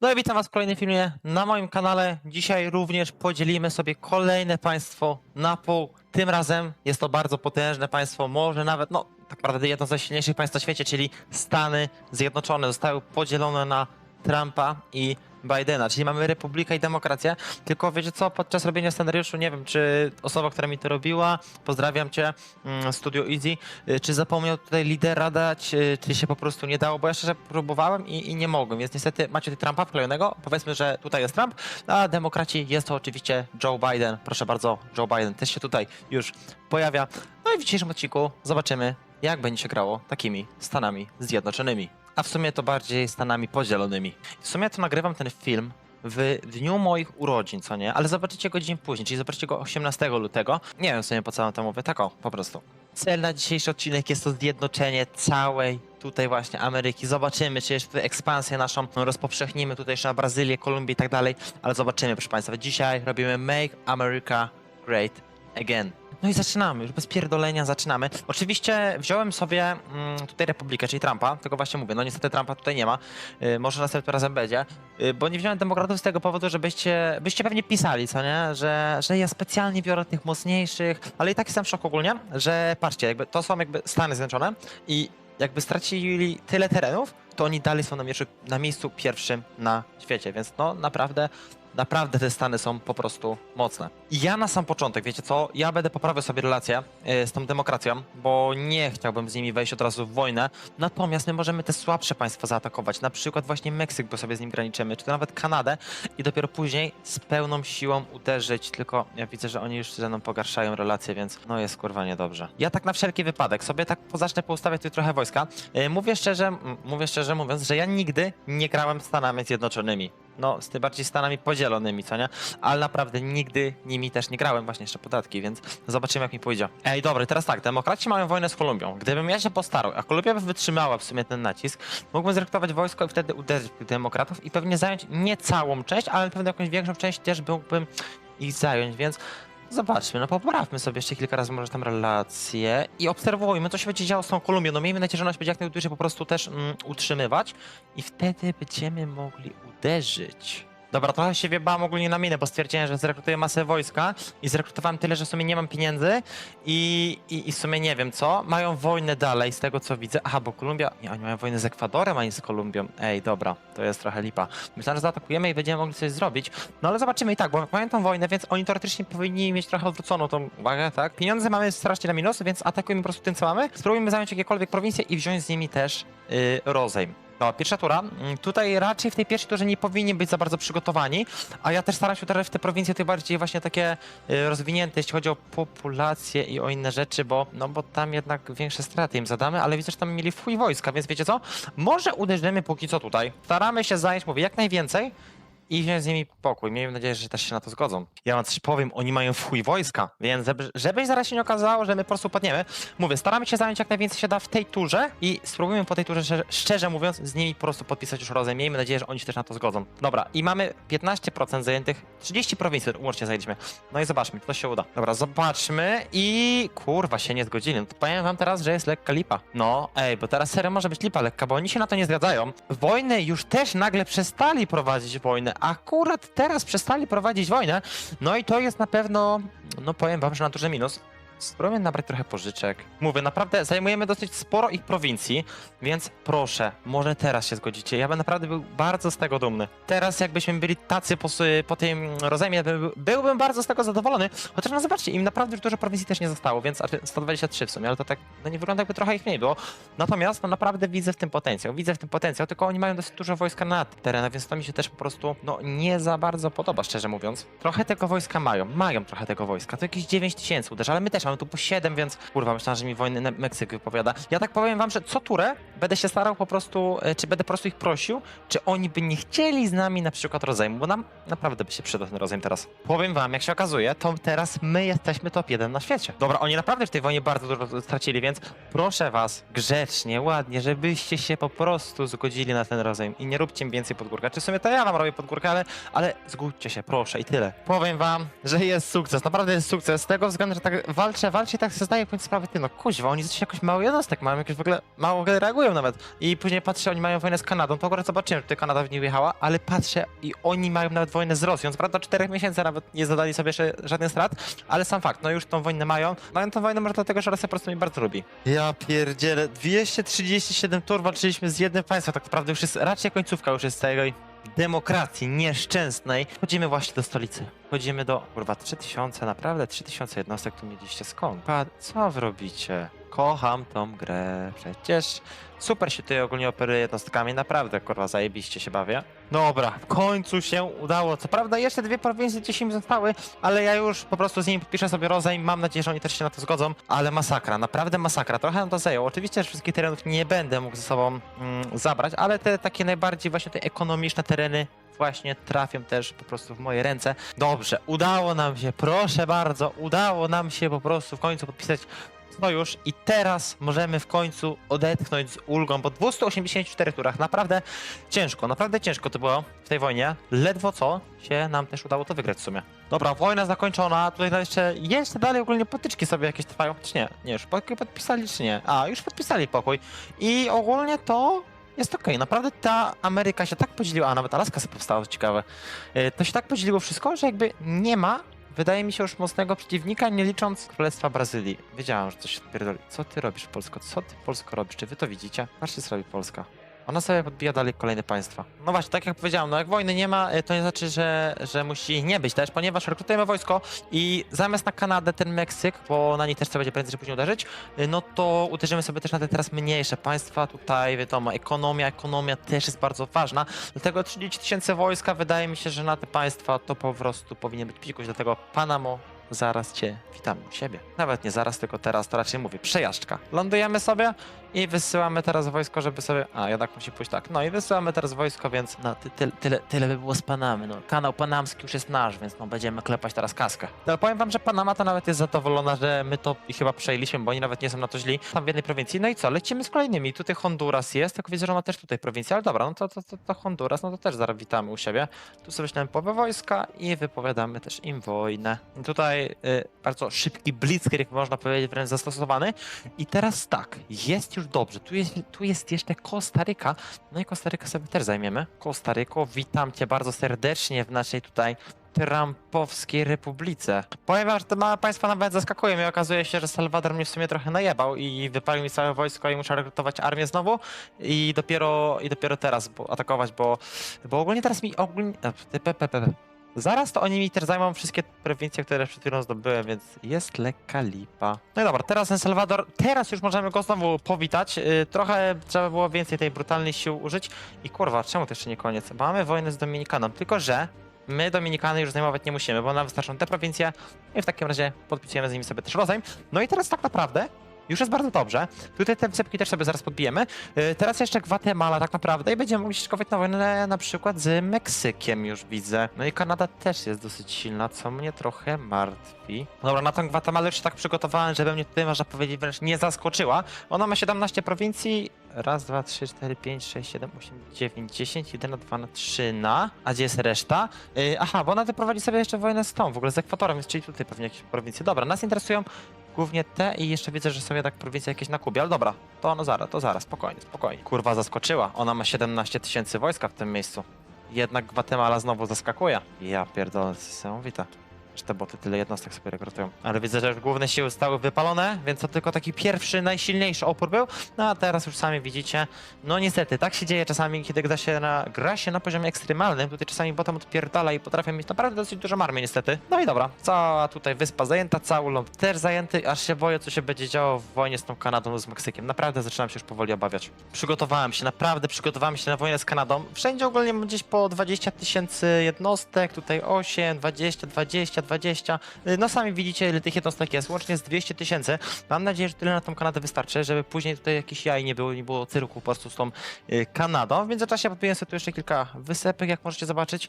No i witam was w kolejnym filmie na moim kanale. Dzisiaj również podzielimy sobie kolejne państwo na pół. Tym razem jest to bardzo potężne państwo, może nawet, no tak naprawdę jedno ze silniejszych państw na świecie, czyli Stany Zjednoczone zostały podzielone na Trumpa i Bidena, czyli mamy republikę i demokrację. Tylko wiecie co, podczas robienia scenariuszu, nie wiem, czy osoba, która mi to robiła, pozdrawiam cię, mm, Studio Easy, y, czy zapomniał tutaj lidera dać, y, czy się po prostu nie dało, bo ja szczerze próbowałem i, i nie mogłem, więc niestety macie tutaj Trumpa wklejonego, powiedzmy, że tutaj jest Trump, a demokraci jest to oczywiście Joe Biden, proszę bardzo, Joe Biden też się tutaj już pojawia. No i w dzisiejszym odcinku zobaczymy, jak będzie się grało takimi Stanami Zjednoczonymi. A w sumie to bardziej Stanami podzielonymi. W sumie to nagrywam ten film w dniu moich urodzin, co nie? Ale zobaczycie go dzień później, czyli zobaczycie go 18 lutego. Nie wiem w sumie po co wam to mówię, tak o, po prostu. Cel na dzisiejszy odcinek jest to zjednoczenie całej tutaj właśnie Ameryki. Zobaczymy, czy jeszcze ekspansję naszą rozpowszechnimy tutaj jeszcze na Brazylię, Kolumbię i tak dalej, ale zobaczymy, proszę Państwa. Dzisiaj robimy Make America Great Again. No i zaczynamy, już bez pierdolenia zaczynamy. Oczywiście wziąłem sobie mm, tutaj Republikę, czyli Trumpa, tylko właśnie mówię, no niestety Trumpa tutaj nie ma, yy, może następnym razem będzie, yy, bo nie wziąłem demokratów z tego powodu, żebyście byście pewnie pisali, co nie, że, że ja specjalnie biorę tych mocniejszych, ale i tak jestem w szoku ogólnie, że patrzcie, jakby to są jakby Stany Zjednoczone i jakby stracili tyle terenów, to oni dalej są na, na miejscu pierwszym na świecie, więc no naprawdę Naprawdę te Stany są po prostu mocne. Ja na sam początek, wiecie co, ja będę poprawiał sobie relacje e, z tą demokracją, bo nie chciałbym z nimi wejść od razu w wojnę. Natomiast my możemy te słabsze państwa zaatakować, na przykład właśnie Meksyk, bo sobie z nim graniczymy, czy to nawet Kanadę i dopiero później z pełną siłą uderzyć, tylko ja widzę, że oni już ze mną pogarszają relacje, więc no jest kurwa niedobrze. Ja tak na wszelki wypadek sobie tak zacznę poustawiać tu trochę wojska. E, Mówię szczerze, mówię szczerze mówiąc, że ja nigdy nie grałem Stanami Zjednoczonymi no, z tym bardziej Stanami podzielonymi, co nie? Ale naprawdę nigdy nimi też nie grałem, właśnie jeszcze podatki, więc zobaczymy, jak mi pójdzie. Ej, dobra, teraz tak, demokraci mają wojnę z Kolumbią. Gdybym ja się postarał, a Kolumbia by wytrzymała w sumie ten nacisk, mógłbym zrekrutować wojsko i wtedy uderzyć tych demokratów i pewnie zająć nie całą część, ale pewnie jakąś większą część też mógłbym ich zająć, więc Zobaczmy, no poprawmy sobie jeszcze kilka razy może tam relacje i obserwujmy, co się będzie działo z tą Kolumbią. No miejmy nadzieję, że ona się będzie jak najdłużej po prostu też mm, utrzymywać i wtedy będziemy mogli uderzyć. Dobra, trochę się wiebałem ogólnie na minę, bo stwierdziłem, że zrekrutuję masę wojska i zrekrutowałem tyle, że w sumie nie mam pieniędzy i, i, i w sumie nie wiem co. Mają wojnę dalej z tego co widzę. Aha, bo Kolumbia... Nie, oni mają wojnę z Ekwadorem, a nie z Kolumbią. Ej, dobra, to jest trochę lipa. Myślałem, że zaatakujemy i będziemy mogli coś zrobić. No ale zobaczymy i tak, bo mają tą wojnę, więc oni teoretycznie powinni mieć trochę odwróconą tą uwagę, tak? Pieniądze mamy strasznie na minus, więc atakujemy po prostu tym, co mamy. Spróbujmy zająć jakiekolwiek prowincje i wziąć z nimi też yy, rozejm. No, pierwsza tura. Mm, Tutaj raczej w tej pierwszej turze nie powinni być za bardzo przygotowani, a ja też staram się uderzać w te prowincje tych bardziej właśnie takie y, rozwinięte, jeśli chodzi o populację i o inne rzeczy, bo, no, bo tam jednak większe straty im zadamy, ale widzę, że tam mieli w chuj wojska, więc wiecie co? Może uderzymy póki co tutaj. Staramy się zająć, mówię, jak najwięcej i wziąć z nimi pokój. Miejmy nadzieję, że też się na to zgodzą. Ja wam coś powiem, oni mają w chuj wojska, więc żeby, żeby zaraz się nie okazało, że my po prostu padniemy. Mówię, staramy się zająć jak najwięcej się da w tej turze i spróbujemy po tej turze, szczerze, szczerze mówiąc, z nimi po prostu podpisać już rozejm. Miejmy nadzieję, że oni się też na to zgodzą. Dobra, i mamy 15% zajętych, 30 prowincji łącznie zajęliśmy. No i zobaczmy, czy to się uda. Dobra, zobaczmy i kurwa się nie zgodzili. No to powiem wam teraz, że jest lekka lipa. No, ej, bo teraz serio może być lipa lekka, bo oni się na to nie zgadzają. Wojnę już też nagle przestali prowadzić wojnę. Akurat teraz przestali prowadzić wojnę. No i to jest na pewno, no powiem wam, że na duży minus. Spróbujemy nabrać trochę pożyczek. Mówię, naprawdę zajmujemy dosyć sporo ich prowincji, więc proszę, może teraz się zgodzicie. Ja bym naprawdę był bardzo z tego dumny. Teraz jakbyśmy byli tacy po, po tym rozejmie, by- byłbym bardzo z tego zadowolony. Chociaż no zobaczcie, im naprawdę już dużo prowincji też nie zostało, więc a, 123 w sumie, ale to tak no nie wygląda jakby trochę ich mniej było. Natomiast no naprawdę widzę w tym potencjał, widzę w tym potencjał, tylko oni mają dosyć dużo wojska na terenach, więc to mi się też po prostu no nie za bardzo podoba, szczerze mówiąc. Trochę tego wojska mają, mają trochę tego wojska, to jakieś 9 tysięcy uderza, ale my też mamy tu po 7, więc kurwa, myślałem, że mi wojny Meksyk wypowiada. Ja tak powiem wam, że co turę będę się starał po prostu, e, czy będę po prostu ich prosił, czy oni by nie chcieli z nami na przykład rozejmu, bo nam naprawdę by się przydał ten rozejm teraz. Powiem wam, jak się okazuje, to teraz my jesteśmy top 1 na świecie. Dobra, oni naprawdę w tej wojnie bardzo dużo stracili, więc proszę was, grzecznie, ładnie, żebyście się po prostu zgodzili na ten rozejm i nie róbcie im więcej podgórka. Czy w sumie to ja wam robię podgórkę, ale, ale zgódźcie się, proszę i tyle. Powiem wam, że jest sukces, naprawdę jest sukces, z tego względu, że tak walczę walczę, walczę i tak sobie zdaję w końcu sprawę, ty no kuźwa, oni coś jakoś mało jednostek mają, jakieś w ogóle mało w ogóle reagują nawet. I później patrzę, oni mają wojnę z Kanadą, to akurat zobaczyłem, że Kanada w nie wjechała, ale patrzę i oni mają nawet wojnę z Rosją. Co prawda 4 miesięcy nawet nie zadali sobie jeszcze żadnych strat, ale sam fakt, no już tą wojnę mają. Mają tą wojnę może dlatego, że Rosja po prostu mnie bardzo lubi. Ja pierdzielę, 237 tur walczyliśmy z jednym państwem, tak naprawdę już jest raczej końcówka już jest tej demokracji nieszczęsnej. Chodzimy właśnie do stolicy. Chodzimy do, kurwa, 3000, naprawdę 3000 jednostek tu mieliście. Skąd? Pa, co wy robicie? Kocham tą grę, przecież super się tutaj ogólnie operuje jednostkami, naprawdę, kurwa, zajebiście się bawię. Dobra, w końcu się udało. Co prawda jeszcze dwie prowincje gdzieś im zostały, ale ja już po prostu z nimi podpiszę sobie rozejm. Mam nadzieję, że oni też się na to zgodzą. Ale masakra, naprawdę masakra. Trochę nam to zajęło. Oczywiście że wszystkich terenów nie będę mógł ze sobą mm, zabrać, ale te takie najbardziej właśnie te ekonomiczne tereny właśnie trafią też po prostu w moje ręce. Dobrze, udało nam się, proszę bardzo, udało nam się po prostu w końcu podpisać sojusz i teraz możemy w końcu odetchnąć z ulgą po 284 turach. Naprawdę ciężko, naprawdę ciężko to było w tej wojnie. Ledwo co się nam też udało to wygrać w sumie. Dobra, wojna zakończona. Tutaj jeszcze, jeszcze dalej ogólnie potyczki sobie jakieś trwają. Czy nie? Nie, już pokój podpisali czy nie? A, już podpisali pokój. I ogólnie to jest okej. Naprawdę ta Ameryka się tak podzieliła, a nawet Alaska sobie powstała, to ciekawe. Yy, To się tak podzieliło wszystko, że jakby nie ma Wydaje mi się już mocnego przeciwnika, nie licząc Królestwa Brazylii. Wiedziałem, że coś się pierdoli. Co ty robisz, Polsko? Co ty, Polsko, robisz? Czy wy to widzicie? Patrzcie, co robi Polska. Ona sobie podbija dalej kolejne państwa. No właśnie, tak jak powiedziałem, no jak wojny nie ma, y, to nie znaczy, że, że musi nie być też, ponieważ rekrutujemy wojsko i zamiast na Kanadę ten Meksyk, bo na niej też trzeba będzie prędzej czy później uderzyć, y, no to uderzymy sobie też na te teraz mniejsze państwa. Tutaj wiadomo, ekonomia, ekonomia też jest bardzo ważna. Dlatego 30 tysięcy wojska, wydaje mi się, że na te państwa to po prostu powinien być pikuś. Dlatego Panamo, zaraz cię witamy u siebie. Nawet nie zaraz, tylko teraz, to raczej mówię, przejażdżka. Lądujemy sobie i wysyłamy teraz wojsko, żeby sobie... A, jednak musi pójść tak. No i wysyłamy teraz wojsko, więc no, ty, tyle, tyle, tyle by było z Panamy. No, kanał panamski już jest nasz, więc no, będziemy klepać teraz kaskę. Ale powiem wam, że Panama to nawet jest zadowolona, że my to chyba przejęliśmy, bo oni nawet nie są na to źli. Tam w jednej prowincji. No i co, lecimy z kolejnymi. Tutaj Honduras jest, tylko widzę, że ma też tutaj prowincję, ale dobra, no to, to, to, to Honduras, no to też zaraz witamy u siebie. Tu sobie połowę wojska i wypowiadamy też im wojnę. I tutaj y, bardzo szybki blitzkrieg, można powiedzieć, wręcz zastosowany. I teraz tak, jest już dobrze. Tu jest, tu jest jeszcze Kostaryka. No i Kostarykę sobie też zajmiemy. Kostaryko, witam cię bardzo serdecznie w naszej tutaj Trumpowskiej Republice. Że te małe państwa nawet zaskakują i okazuje się, że Salwador mnie w sumie trochę najebał i wypalił mi całe wojsko i muszę rekrutować armię znowu i dopiero, i dopiero teraz atakować, bo, bo ogólnie teraz mi ogólnie... Zaraz to oni mi też zajmą wszystkie prowincje, które przed chwilą zdobyłem, więc jest lekka lipa. No i dobra, teraz ten Salwador, teraz już możemy go znowu powitać. Yy, trochę trzeba było więcej tej brutalnej sił użyć. I kurwa, czemu to jeszcze nie koniec? Mamy wojnę z Dominikaną, tylko że my Dominikany już zajmować nie musimy, bo nam wystarczą te prowincje i w takim razie podpisujemy z nimi sobie też rozejm. No i teraz tak naprawdę już jest bardzo dobrze. Tutaj te wysepki też sobie zaraz podbijemy. Yy, Teraz jeszcze Gwatemala tak naprawdę i będziemy mogli się szkować na wojnę na przykład z Meksykiem już widzę. No i Kanada też jest dosyć silna, co mnie trochę martwi. Dobra, na tą Gwatemalę już się tak przygotowałem, żeby mnie tutaj można powiedzieć wręcz nie zaskoczyła. Ona ma 17 prowincji. Raz, dwa, trzy, cztery, pięć, sześć, siedem, osiem, dziewięć, dziesięć, jeden, dwa, na trzy, na. A gdzie jest reszta? Yy, aha, bo ona wyprowadzi sobie jeszcze wojnę z tą, w ogóle z Ekwatorem, czyli tutaj pewnie jakieś prowincje. Dobra, nas interesują głównie te i jeszcze widzę, że są jednak prowincje jakieś na Kubie, ale dobra, to no zaraz, to zaraz, spokojnie, spokojnie. Kurwa zaskoczyła, ona ma 17 tysięcy wojska w tym miejscu. Jednak Gwatemala znowu zaskakuje. Ja pierdolę, niesamowite. Że te boty tyle jednostek sobie rekrutują. Ale widzę, że już główne siły zostały wypalone, więc to tylko taki pierwszy, najsilniejszy opór był. No a teraz już sami widzicie, no niestety, tak się dzieje czasami, kiedy gra się na, gra się na poziomie ekstremalnym. Tutaj czasami botem odpierdala i potrafią mieć naprawdę dosyć dużo armię niestety. No i dobra, cała tutaj wyspa zajęta, cały ląd też zajęty, aż się boję, co się będzie działo w wojnie z tą Kanadą, z Meksykiem. Naprawdę zaczynam się już powoli obawiać. Przygotowałem się, naprawdę przygotowałem się na wojnę z Kanadą. Wszędzie ogólnie gdzieś po 20 tysięcy jednostek, tutaj 8, 20, 20, 20. No sami widzicie, ile tych jednostek jest, łącznie z 200 tysięcy. Mam nadzieję, że tyle na tą Kanadę wystarczy, żeby później tutaj jakiś jaj nie było, nie było cyrku po prostu z tą y, Kanadą. W międzyczasie podbiję sobie tu jeszcze kilka wysepek, jak możecie zobaczyć.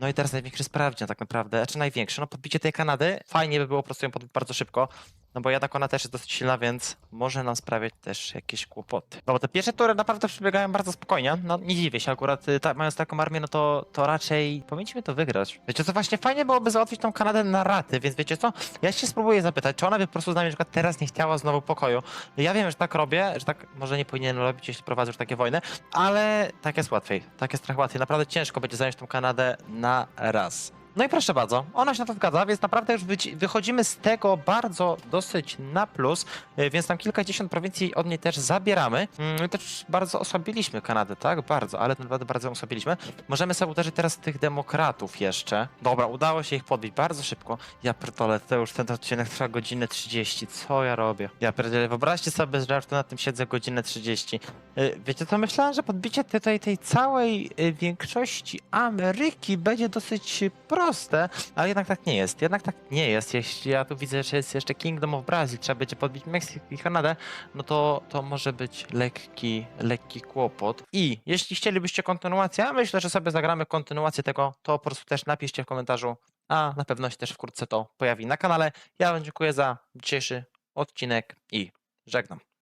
No i teraz największy sprawdzian tak naprawdę, czy największy, no podbicie tej Kanady, fajnie by było po prostu ją podbić bardzo szybko. No bo jednak ona też jest dosyć silna, więc może nam sprawiać też jakieś kłopoty. No bo te pierwsze tury naprawdę przebiegają bardzo spokojnie, no nie dziwię się, akurat y, ta, mając taką armię, no to, to raczej powinniśmy to wygrać. Wiecie co, właśnie fajnie byłoby załatwić tą Kanadę na raty, więc wiecie co, ja się spróbuję zapytać, czy ona by po prostu z nami na przykład teraz nie chciała znowu pokoju. Ja wiem, że tak robię, że tak może nie powinienem robić, jeśli prowadzę już takie wojny, ale tak jest łatwiej, tak jest trochę łatwiej. Naprawdę ciężko będzie zająć tą Kanadę na raz. No i proszę bardzo, ona się na to zgadza, więc naprawdę już wychodzimy z tego bardzo dosyć na plus, y, więc tam kilkadziesiąt prowincji od niej też zabieramy. Mm, I też bardzo osłabiliśmy Kanadę, tak? Bardzo, ale naprawdę bardzo osłabiliśmy. Możemy sobie uderzyć teraz tych demokratów jeszcze. Dobra, udało się ich podbić bardzo szybko. Ja pierdolę, to już ten odcinek trwa godzinę 30. Co ja robię? Ja pierdolę, wyobraźcie sobie bez żartu, na tym siedzę godzinę 30. Y, Wiecie co, myślałem, że podbicie tutaj tej całej y, większości Ameryki będzie dosyć y, proste, ale jednak tak nie jest. Jednak tak nie jest. Jeśli ja tu widzę, że jest jeszcze Kingdom of Brazil, trzeba będzie podbić Meksyk i Kanadę, no to, to może być lekki, lekki kłopot. I jeśli chcielibyście kontynuację, myślę, że sobie zagramy kontynuację tego, to po prostu też napiszcie w komentarzu, a na pewno się też wkrótce to pojawi na kanale. Ja wam dziękuję za dzisiejszy odcinek i żegnam.